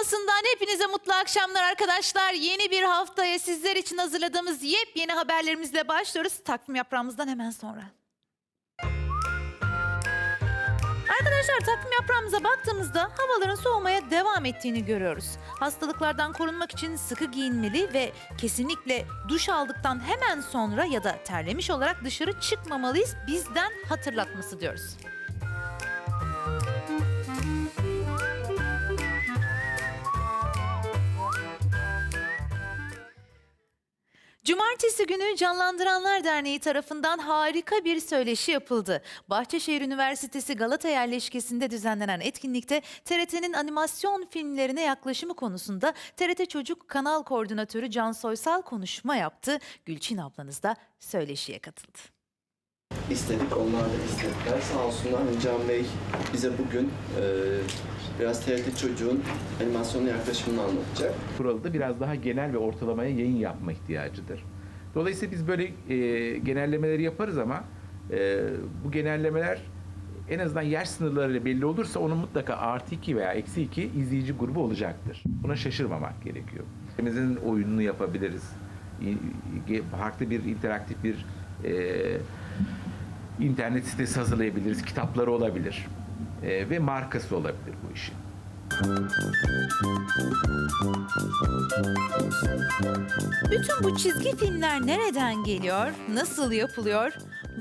Olsundan hepinize mutlu akşamlar arkadaşlar. Yeni bir haftaya sizler için hazırladığımız yepyeni haberlerimizle başlıyoruz. Takvim yaprağımızdan hemen sonra. Arkadaşlar takvim yaprağımıza baktığımızda havaların soğumaya devam ettiğini görüyoruz. Hastalıklardan korunmak için sıkı giyinmeli ve kesinlikle duş aldıktan hemen sonra ya da terlemiş olarak dışarı çıkmamalıyız. Bizden hatırlatması diyoruz. Cumartesi günü Canlandıranlar Derneği tarafından harika bir söyleşi yapıldı. Bahçeşehir Üniversitesi Galata yerleşkesinde düzenlenen etkinlikte TRT'nin animasyon filmlerine yaklaşımı konusunda TRT Çocuk Kanal Koordinatörü Can Soysal konuşma yaptı. Gülçin ablanız da söyleşiye katıldı. İstedik, onlar da istediler. Sağ olsunlar Can Bey bize bugün e, biraz TRT çocuğun animasyonuna yaklaşımını anlatacak. kuralı da biraz daha genel ve ortalamaya yayın yapma ihtiyacıdır. Dolayısıyla biz böyle e, genellemeleri yaparız ama e, bu genellemeler en azından yaş sınırlarıyla belli olursa onun mutlaka artı 2 veya eksi 2 izleyici grubu olacaktır. Buna şaşırmamak gerekiyor. Bizin oyununu yapabiliriz. Farklı bir interaktif bir e, internet sitesi hazırlayabiliriz. Kitapları olabilir. E, ve markası olabilir bu işin. Bütün bu çizgi filmler nereden geliyor? Nasıl yapılıyor?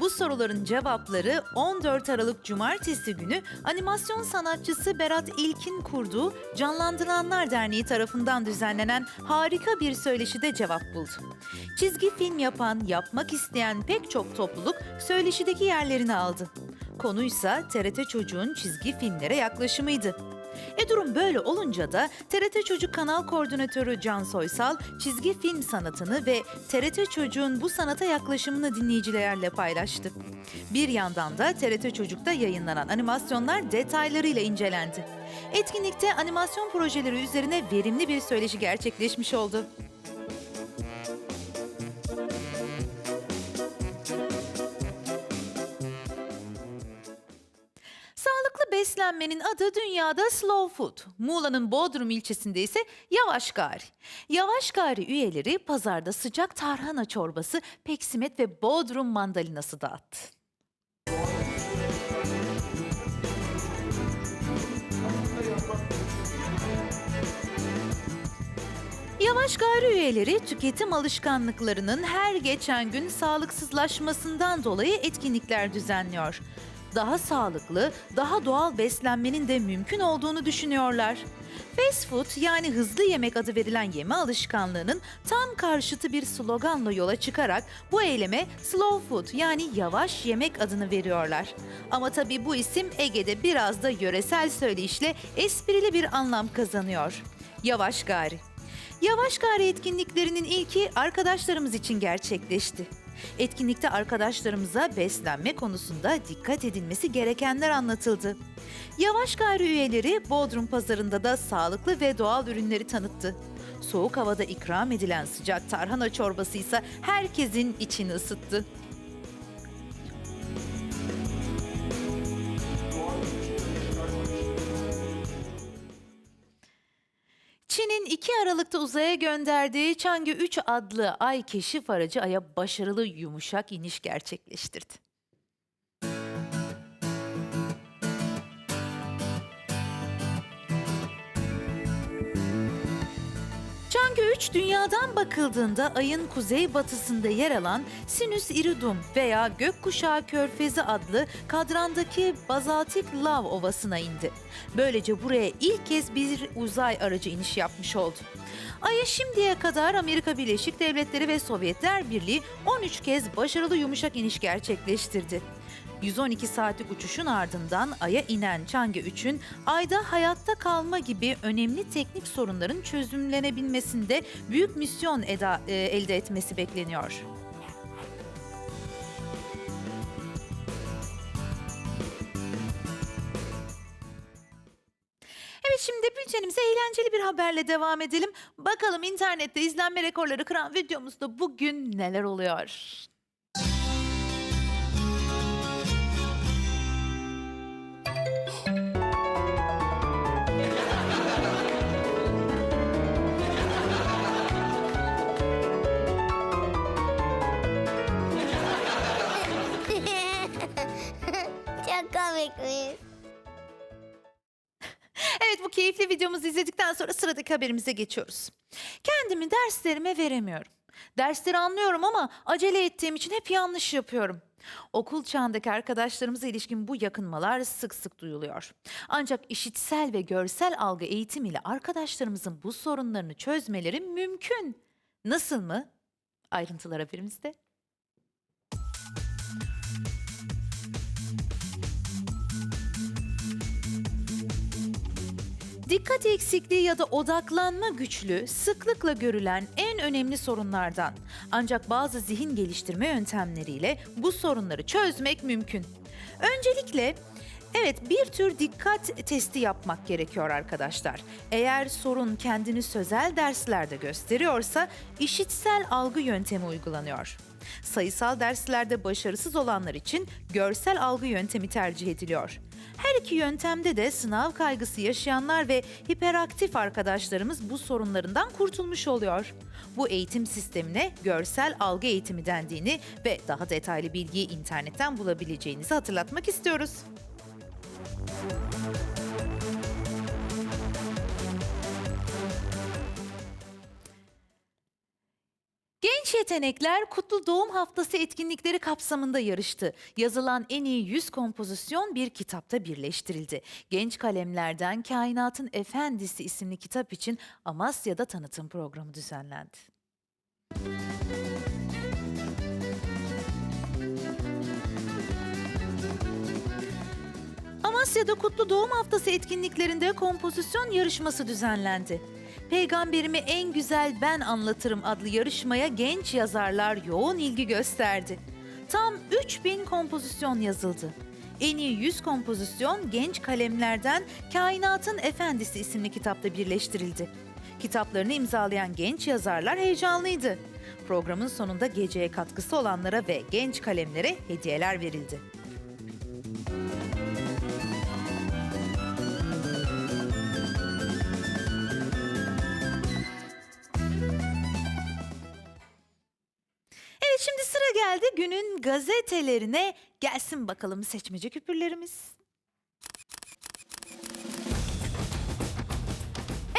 Bu soruların cevapları 14 Aralık Cumartesi günü animasyon sanatçısı Berat İlkin kurduğu Canlandıranlar Derneği tarafından düzenlenen harika bir söyleşide cevap buldu. Çizgi film yapan, yapmak isteyen pek çok topluluk söyleşideki yerlerini aldı. Konuysa TRT Çocuğun çizgi filmlere yaklaşımıydı. E durum böyle olunca da TRT Çocuk Kanal Koordinatörü Can Soysal çizgi film sanatını ve TRT Çocuk'un bu sanata yaklaşımını dinleyicilerle paylaştı. Bir yandan da TRT Çocuk'ta yayınlanan animasyonlar detaylarıyla incelendi. Etkinlikte animasyon projeleri üzerine verimli bir söyleşi gerçekleşmiş oldu. Beslenmenin adı dünyada slow food. Muğla'nın Bodrum ilçesinde ise yavaş gari. Yavaş gari üyeleri pazarda sıcak tarhana çorbası, peksimet ve Bodrum mandalinası dağıttı. Yavaş gari üyeleri tüketim alışkanlıklarının her geçen gün sağlıksızlaşmasından dolayı etkinlikler düzenliyor. Daha sağlıklı, daha doğal beslenmenin de mümkün olduğunu düşünüyorlar. Fast food yani hızlı yemek adı verilen yeme alışkanlığının tam karşıtı bir sloganla yola çıkarak bu eyleme slow food yani yavaş yemek adını veriyorlar. Ama tabii bu isim Ege'de biraz da yöresel söyleyişle esprili bir anlam kazanıyor. Yavaş gari. Yavaş Gari etkinliklerinin ilki arkadaşlarımız için gerçekleşti. Etkinlikte arkadaşlarımıza beslenme konusunda dikkat edilmesi gerekenler anlatıldı. Yavaş Gari üyeleri Bodrum pazarında da sağlıklı ve doğal ürünleri tanıttı. Soğuk havada ikram edilen sıcak tarhana çorbası ise herkesin içini ısıttı. 2 Aralık'ta uzaya gönderdiği Chang'e 3 adlı ay keşif aracı Ay'a başarılı yumuşak iniş gerçekleştirdi. 3 dünyadan bakıldığında ayın kuzeybatısında yer alan Sinüs Iridum veya Gökkuşağı Körfezi adlı kadrandaki bazaltik lav ovasına indi. Böylece buraya ilk kez bir uzay aracı iniş yapmış oldu. Ay'a şimdiye kadar Amerika Birleşik Devletleri ve Sovyetler Birliği 13 kez başarılı yumuşak iniş gerçekleştirdi. 112 saatlik uçuşun ardından Ay'a inen Chang'e 3'ün Ay'da hayatta kalma gibi önemli teknik sorunların çözümlenebilmesinde büyük misyon eda- e, elde etmesi bekleniyor. Evet şimdi bültenimize eğlenceli bir haberle devam edelim. Bakalım internette izlenme rekorları kıran videomuzda bugün neler oluyor? Videomuzu izledikten sonra sıradaki haberimize geçiyoruz. Kendimi derslerime veremiyorum. Dersleri anlıyorum ama acele ettiğim için hep yanlış yapıyorum. Okul çağındaki arkadaşlarımıza ilişkin bu yakınmalar sık sık duyuluyor. Ancak işitsel ve görsel algı eğitimiyle arkadaşlarımızın bu sorunlarını çözmeleri mümkün. Nasıl mı? Ayrıntılar haberimizde. Dikkat eksikliği ya da odaklanma güçlüğü sıklıkla görülen en önemli sorunlardan. Ancak bazı zihin geliştirme yöntemleriyle bu sorunları çözmek mümkün. Öncelikle Evet bir tür dikkat testi yapmak gerekiyor arkadaşlar. Eğer sorun kendini sözel derslerde gösteriyorsa işitsel algı yöntemi uygulanıyor. Sayısal derslerde başarısız olanlar için görsel algı yöntemi tercih ediliyor. Her iki yöntemde de sınav kaygısı yaşayanlar ve hiperaktif arkadaşlarımız bu sorunlarından kurtulmuş oluyor. Bu eğitim sistemine görsel algı eğitimi dendiğini ve daha detaylı bilgiyi internetten bulabileceğinizi hatırlatmak istiyoruz. Yetenekler Kutlu Doğum Haftası etkinlikleri kapsamında yarıştı. Yazılan en iyi 100 kompozisyon bir kitapta birleştirildi. Genç kalemlerden Kainatın Efendisi isimli kitap için Amasya'da tanıtım programı düzenlendi. Amasya'da Kutlu Doğum Haftası etkinliklerinde kompozisyon yarışması düzenlendi. Peygamberimi en güzel ben anlatırım adlı yarışmaya genç yazarlar yoğun ilgi gösterdi. Tam 3000 kompozisyon yazıldı. En iyi 100 kompozisyon genç kalemlerden Kainatın Efendisi isimli kitapta birleştirildi. Kitaplarını imzalayan genç yazarlar heyecanlıydı. Programın sonunda geceye katkısı olanlara ve genç kalemlere hediyeler verildi. Günün gazetelerine. Gelsin bakalım seçmece küpürlerimiz.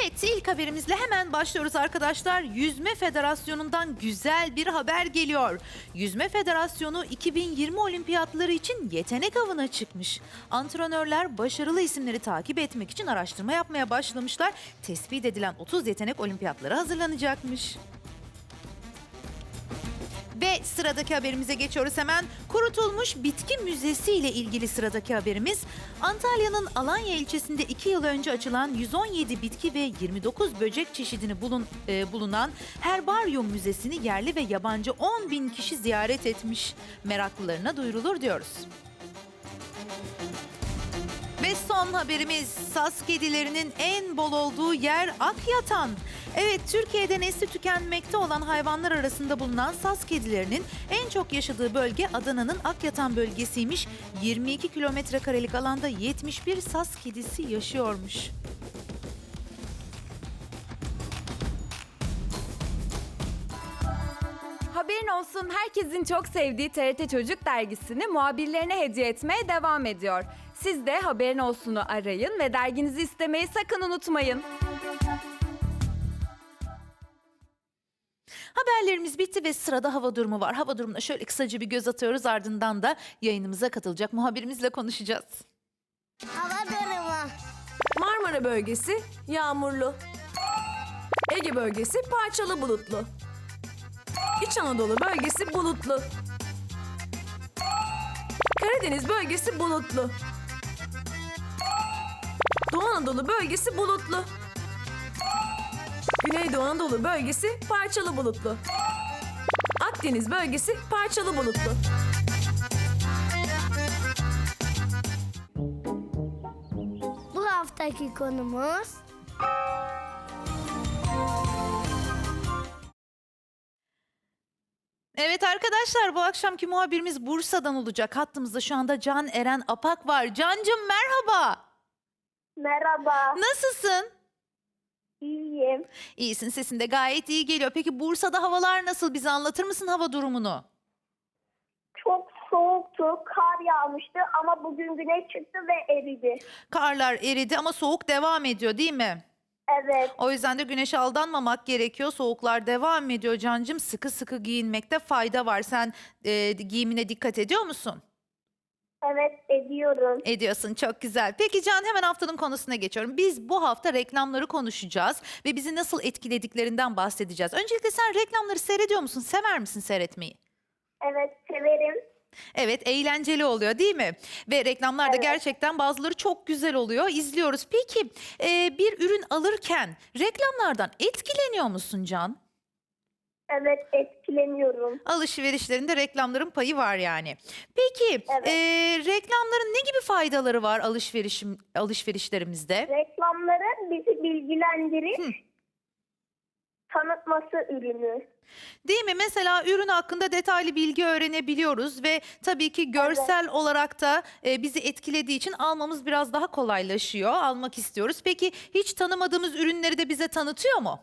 Evet ilk haberimizle hemen başlıyoruz arkadaşlar. Yüzme Federasyonu'ndan güzel bir haber geliyor. Yüzme Federasyonu 2020 olimpiyatları için yetenek avına çıkmış. Antrenörler başarılı isimleri takip etmek için araştırma yapmaya başlamışlar. Tespit edilen 30 yetenek olimpiyatları hazırlanacakmış. Ve sıradaki haberimize geçiyoruz hemen. Kurutulmuş bitki müzesi ile ilgili sıradaki haberimiz. Antalya'nın Alanya ilçesinde 2 yıl önce açılan 117 bitki ve 29 böcek çeşidini bulun, e, bulunan Herbaryum Müzesi'ni yerli ve yabancı 10 bin kişi ziyaret etmiş. Meraklılarına duyurulur diyoruz. Ve son haberimiz saz kedilerinin en bol olduğu yer Akyatan. Evet Türkiye'de nesli tükenmekte olan hayvanlar arasında bulunan saz kedilerinin en çok yaşadığı bölge Adana'nın Akyatan bölgesiymiş. 22 kilometre karelik alanda 71 saz kedisi yaşıyormuş. Haberin olsun herkesin çok sevdiği TRT Çocuk dergisini muhabirlerine hediye etmeye devam ediyor. Siz de Haberin Olsun'u arayın ve derginizi istemeyi sakın unutmayın. Haberlerimiz bitti ve sırada hava durumu var. Hava durumuna şöyle kısaca bir göz atıyoruz ardından da yayınımıza katılacak muhabirimizle konuşacağız. Hava durumu. Marmara bölgesi yağmurlu. Ege bölgesi parçalı bulutlu. İç Anadolu bölgesi bulutlu. Karadeniz bölgesi bulutlu. Doğu Anadolu bölgesi bulutlu. Güneydoğu Anadolu bölgesi parçalı bulutlu. Akdeniz bölgesi parçalı bulutlu. Bu haftaki konumuz Evet arkadaşlar bu akşamki muhabirimiz Bursa'dan olacak. Hattımızda şu anda Can Eren Apak var. Cancım merhaba. Merhaba. Nasılsın? İyiyim. İyisin sesin de gayet iyi geliyor. Peki Bursa'da havalar nasıl? Bize anlatır mısın hava durumunu? Çok soğuktu, kar yağmıştı ama bugün güneş çıktı ve eridi. Karlar eridi ama soğuk devam ediyor değil mi? Evet, O yüzden de güneşe aldanmamak gerekiyor. Soğuklar devam ediyor cancım. Sıkı sıkı giyinmekte fayda var. Sen e, giyimine dikkat ediyor musun? Evet ediyorum. Ediyorsun çok güzel. Peki Can hemen haftanın konusuna geçiyorum. Biz bu hafta reklamları konuşacağız ve bizi nasıl etkilediklerinden bahsedeceğiz. Öncelikle sen reklamları seyrediyor musun? Sever misin seyretmeyi? Evet, severim. Evet eğlenceli oluyor değil mi? Ve reklamlarda Evet. gerçekten bazıları çok güzel oluyor. İzliyoruz. Peki e, bir ürün alırken reklamlardan etkileniyor musun Can? Evet, etkileniyorum. Alışverişlerinde reklamların payı var yani. Peki Evet. e, reklamların ne gibi faydaları var alışverişim alışverişlerimizde? Reklamların bizi bilgilendirip tanıtması ürünü. Değil mi? Mesela ürün hakkında detaylı bilgi öğrenebiliyoruz ve tabii ki görsel olarak da e, bizi etkilediği için almamız biraz daha kolaylaşıyor. Almak istiyoruz. Peki hiç tanımadığımız ürünleri de bize tanıtıyor mu?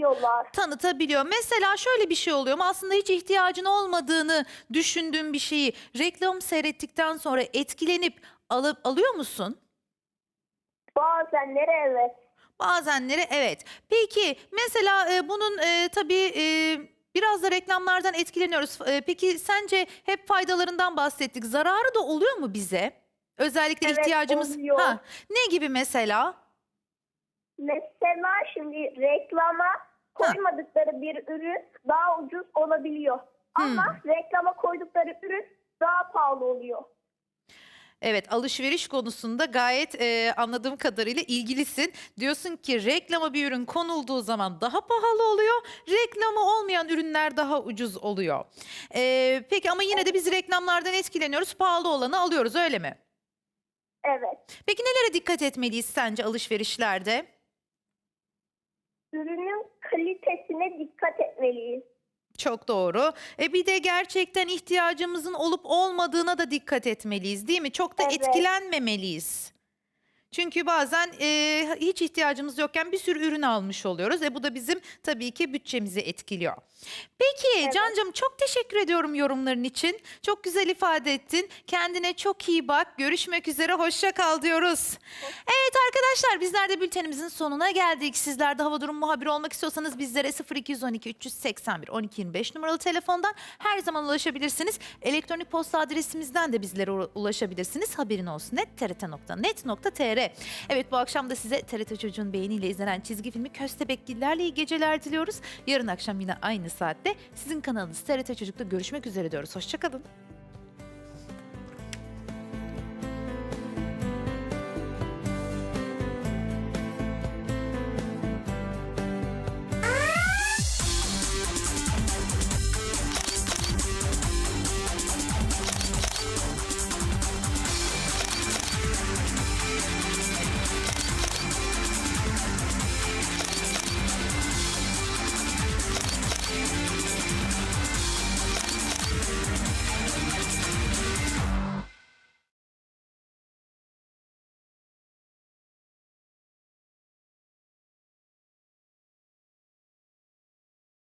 Tanıtabiliyorlar. Tanıtabiliyor. Mesela şöyle bir şey oluyor mu? Aslında hiç ihtiyacın olmadığını düşündüğün bir şeyi reklam seyrettikten sonra etkilenip alıp alıyor musun? Bazenleri evet. Bazenleri evet. Peki mesela e, bunun e, tabii e, biraz da reklamlardan etkileniyoruz. E, peki sence hep faydalarından bahsettik. Zararı da oluyor mu bize? Özellikle Evet, ihtiyacımız oluyor. ha ne gibi mesela? Mesela şimdi reklama koymadıkları bir ürün daha ucuz olabiliyor. Ama reklama koydukları ürün daha pahalı oluyor. Evet alışveriş konusunda gayet e, anladığım kadarıyla ilgilisin. Diyorsun ki reklama bir ürün konulduğu zaman daha pahalı oluyor. Reklamı olmayan ürünler daha ucuz oluyor. E, peki ama yine de biz reklamlardan etkileniyoruz. Pahalı olanı alıyoruz öyle mi? Evet. Peki nelere dikkat etmeliyiz sence alışverişlerde? Ürünün kalitesine dikkat etmeliyiz. Çok doğru. E bir de gerçekten ihtiyacımızın olup olmadığına da dikkat etmeliyiz değil mi? Çok da Evet. etkilenmemeliyiz. Çünkü bazen e, hiç ihtiyacımız yokken bir sürü ürün almış oluyoruz. E bu da bizim tabii ki bütçemizi etkiliyor. Peki Evet. Cancım çok teşekkür ediyorum yorumların için. Çok güzel ifade ettin. Kendine çok iyi bak. Görüşmek üzere. Hoşça kal diyoruz. Evet arkadaşlar bizler de bültenimizin sonuna geldik. Sizler de hava durum muhabiri olmak istiyorsanız bizlere 0212 381 1225 numaralı telefondan her zaman ulaşabilirsiniz. Elektronik posta adresimizden de bizlere ulaşabilirsiniz. Haberin olsun net trt.net.tr Evet bu akşam da size TRT Çocuğun beğeniyle izlenen çizgi filmi Köstebekgillerle iyi geceler diliyoruz. Yarın akşam yine aynı saatte sizin kanalınız TRT Çocuk'ta görüşmek üzere diyoruz. Hoşçakalın.